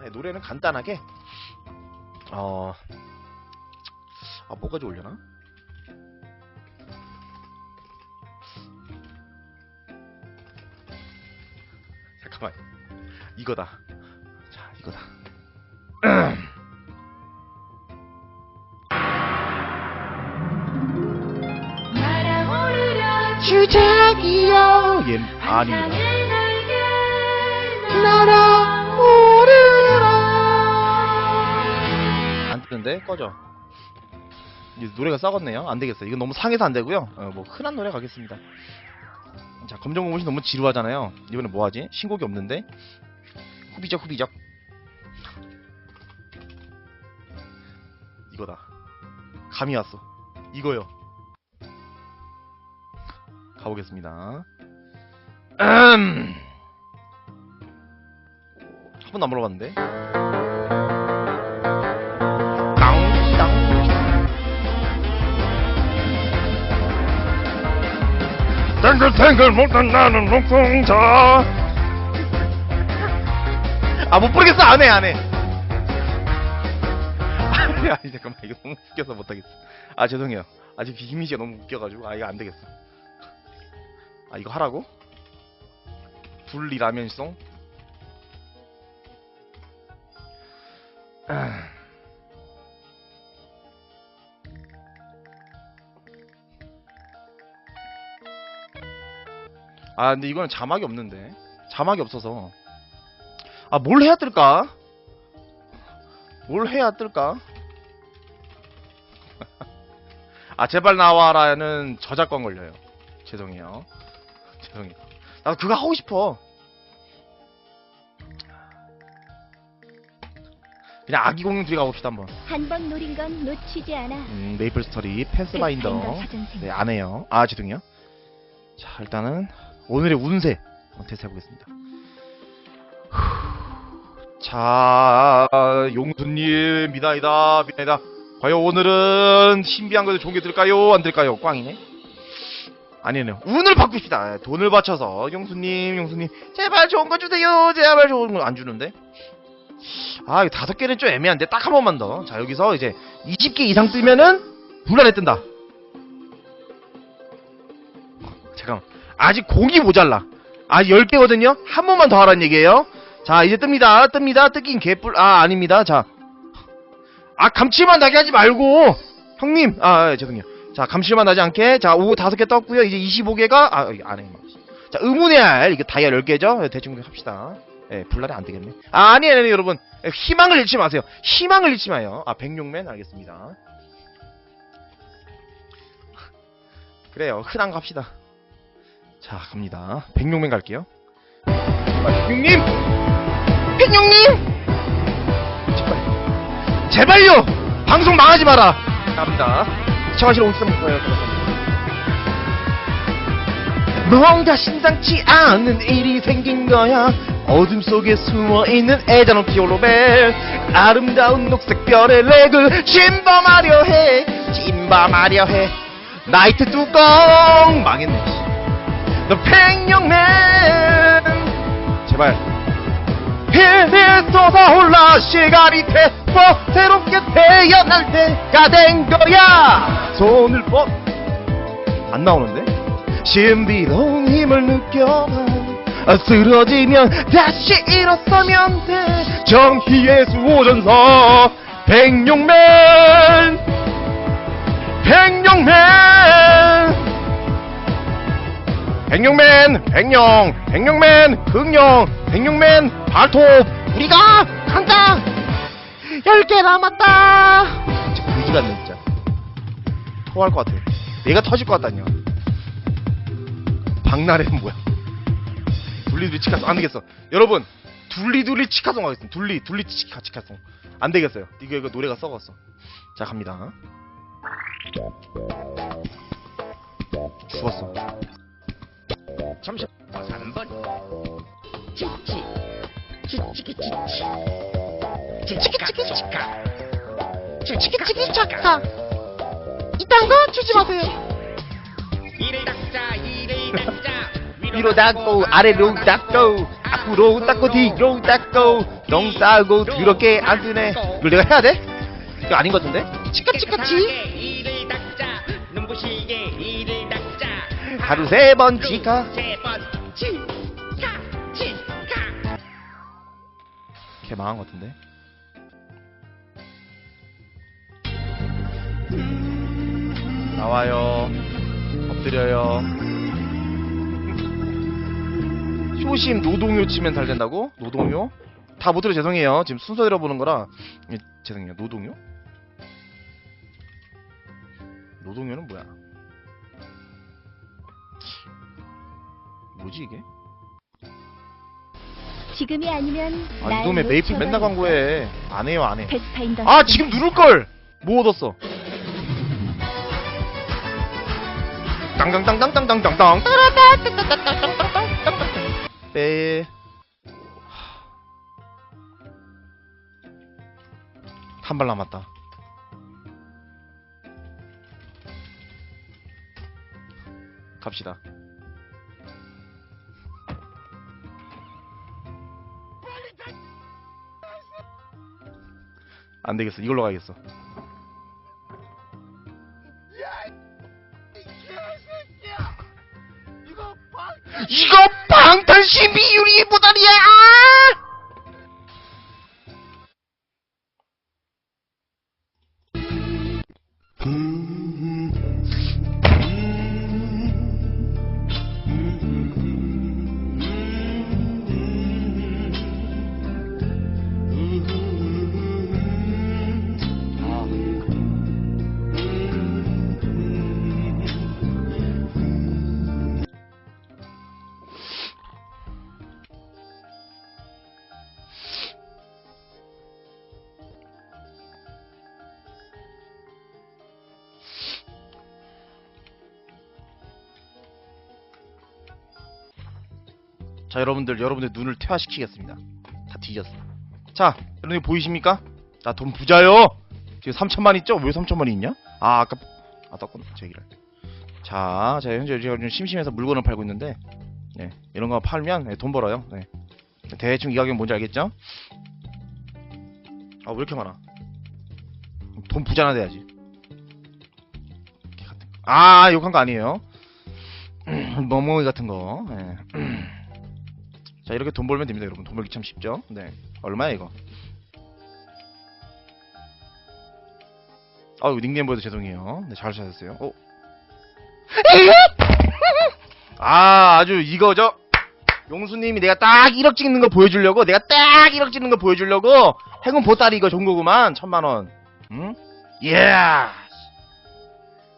네, 노래는 간단하게 어... 아 뭐가 좋으려나? 잠깐만. 이거다. 자 이거다. 주작이여. 예 아닙니다 안 뜨는데? 꺼져. 노래가 썩었네요. 안 되겠어 이건 너무 상해서 안 되고요. 어, 뭐 흔한 노래 가겠습니다. 자 검정 고무신 너무 지루하잖아요. 이번에 뭐 하지? 신곡이 없는데? 후비적 후비적. 이거다. 감이 왔어. 이거요. 가보겠습니다. 음. 한 번도 안 물어봤는데. 탱글탱글 못한 나는 눈공자. 아, 못 부르겠어. 안 해, 안 해. 아니, 아니, 잠깐만. 이거 너무 웃겨서 못하겠어. 아, 죄송해요. 아직 이미지가 너무 웃겨가지고. 아, 이거 안 되겠어. 아, 이거 하라고? 분리 라면송? 아 근데 이거는 자막이 없는데 자막이 없어서 아 뭘 해야 뜰까? 뭘 해야 뜰까? 아 제발 나와라는 저작권 걸려요 죄송해요 죄송해요 나 그거 하고 싶어 그냥 아기 공룡 둘이 가봅시다 한번 한 번 노린 건 놓치지 않아 음, 메이플 스토리 그 패스바인더 사전생. 네, 안 해요. 아, 죄송해요. 자, 일단은 오늘의 운세 한번 테스트 해보겠습니다. 후, 자, 용수님 미나이다, 미나이다. 과연 오늘은 신비한 것을 좋은 게 들까요? 안 들까요? 꽝이네. 아니네요. 운을 바꿉시다. 돈을 바쳐서 용수님, 용수님 제발 좋은 거 주세요. 제발 좋은 거 안 주는데. 아, 다섯 개는 좀 애매한데 딱 한 번만 더. 자, 여기서 이제 20개 이상 뜨면은 불안에 뜬다. 아직 공이 모자라. 아, 10개거든요? 한 번만 더 하라는 얘기예요. 자, 이제 뜹니다. 뜹니다. 뜯긴 개뿔. 아, 아닙니다. 자. 아, 감칠맛 나게 하지 말고. 형님. 아, 아, 죄송해요. 자, 감칠맛 나지 않게. 자, 오, 다섯 개 떴고요. 이제 25개가, 아, 안에. 자, 의문의 알. 이거 다이아 10개죠? 대충 합시다. 예, 불날이 안 되겠네. 아, 아니에요, 아니에요, 여러분. 예, 희망을 잃지 마세요. 희망을 잃지 마요. 아, 백룡맨 알겠습니다. 그래요. 흔한 거 합시다. 자, 갑니다. 백룡맨 갈게요. 아, 백룡님! 백룡님! 제발. 제발요! 방송 망하지 마라! 갑니다. 시청하시러 오시면 거예요. 뭔가 심상치 않은 일이 생긴 거야. 어둠 속에 숨어있는 애잔한 피올로벨 아름다운 녹색 별의 렉을 침범하려 해 침범하려 해 나이트 뚜껑 망했네 씨. 너 백령맨. 제발. 힐힐 쏟아올라 시간이 됐어. 새롭게 태어날 때가 된 거야. 손을 뻗안 나오는데? 신비로운 힘을 느껴봐 아, 쓰러지면 다시 일어서면 돼. 정의의 수호전서. 백룡맨. 백룡맨 백룡맨 백룡 백룡맨 흥룡 백룡맨 발톱. 우리가 간다 열개 남았다! 진짜 그지 같네 진짜. 토할 것 같아. 얘가 터질 것 같다뇨 박나래는 뭐야? 둘리둘리 치카송. 안 되겠어. 여러분 둘리둘리 치카송 하겠습니다. 둘리 둘리 치카 치카송. 안 되겠어요. 이거 이거 노래가 썩었어. 자 갑니다. 죽었어 잠시 한번. 치치 치치키 치치 치키치키 치카 치키치키 착하 이딴 거 주지 마세요. 이를 닦자 이를 닦자. 위로 닦고 아래로 닦고 앞으로 닦고 뒤로 닦고. 똥 싸고 더럽게 안 뜨네. 이걸 내가 해야 돼? 이거 아닌 것 같은데? 치카치카치. 하루 세번 세번 치카 망한 것 같은데? 나와요 엎드려요 효심 노동요 치면 잘 된다고? 노동요? 다 못 들어 죄송해요 지금 순서 들어보는 거라 예, 죄송해요 노동요? 노동요는 뭐야? 뭐지 이게? 지금이 아니면 아날 이놈의 메이플. 맨날 광고해. 안 해요 안해 베스파인더. 아 지금 누를 걸! 뭐 얻었어. 땅땅땅땅땅땅땅 빼. 한발 남았다. 갑시다 안 되겠어 이걸로 가야겠어 이거 방탄 신비 유리 보다리야! 자 여러분들 여러분들 눈을 퇴화시키겠습니다. 다 뒤졌어. 자 여러분들 보이십니까? 나 돈 부자요! 지금 3천만 있죠? 왜 3천만이 있냐? 아 아까 아 떴구나. 제 얘기를 자 제가 현재 제가 좀 심심해서 물건을 팔고 있는데 네 이런 거 팔면 네, 돈 벌어요. 네. 대충 이 가격 뭔지 알겠죠? 아 왜 이렇게 많아? 돈 부자나 돼야지. 아 욕한 거 아니에요. 머머이 같은 거. 네. 자 이렇게 돈 벌면 됩니다 여러분. 돈 벌기 참 쉽죠? 네. 얼마야 이거? 아유 닉네임 보여도 죄송해요. 네 잘 찾았어요. 어? 아 아주 이거 저 용수님이 내가 딱 1억 찍는 거 보여주려고? 내가 딱 1억 찍는 거 보여주려고? 행운 보따리 이거 좋은 거구만 천만원. 응? 예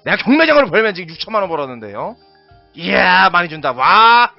내가 경매장으로 벌면 지금 6천만원 벌었는데요. 이야 많이 준다. 와